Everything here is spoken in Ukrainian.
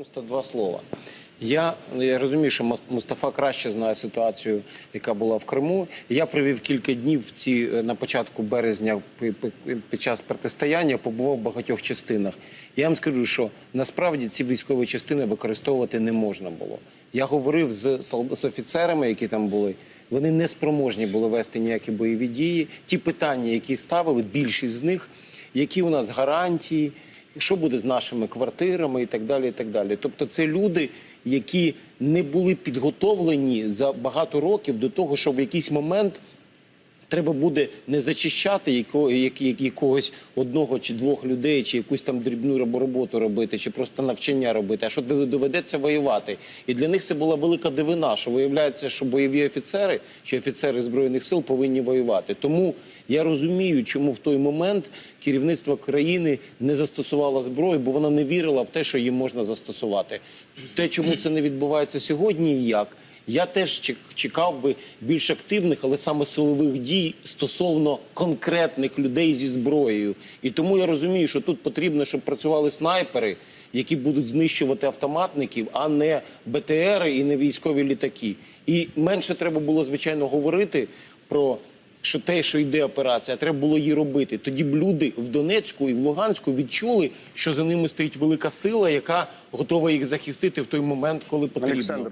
Просто два слова. Я, я розумію, що Мустафа краще знає ситуацію, яка була в Криму. Я провів кілька днів в ці е, на початку березня під час протистояння, побував в багатьох частинах. Я вам скажу, що насправді ці військові частини використовувати не можна було. Я говорив з, з офіцерами, які там були. Вони не спроможні були вести ніякі бойові дії. Ті питання, які ставили, більшість з них, які у нас гарантії, що буде з нашими квартирами і так далі. і так далі. Тобто, це люди, які не були підготовлені за багато років до того, що в якийсь момент треба буде не зачищати яко, як, як, якогось одного чи двох людей, чи якусь там дрібну роботу робити, чи просто навчання робити, а що доведеться воювати. І для них це була велика дивина, що виявляється, що бойові офіцери чи офіцери збройних сил повинні воювати. Тому я розумію, чому в той момент керівництво країни не застосувало зброю, бо вона не вірила в те, що її можна застосувати. Те, чому це не відбувається сьогодні, і як. Я теж чек- чекав би більш активних, але саме силових дій стосовно конкретних людей зі зброєю. І тому я розумію, що тут потрібно, щоб працювали снайпери, які будуть знищувати автоматників, а не БТРи і не військові літаки. І менше треба було, звичайно, говорити про. Що те, що йде операція, треба було її робити. Тоді б люди в Донецьку і в Луганську відчули, що за ними стоїть велика сила, яка готова їх захистити в той момент, коли потрібно.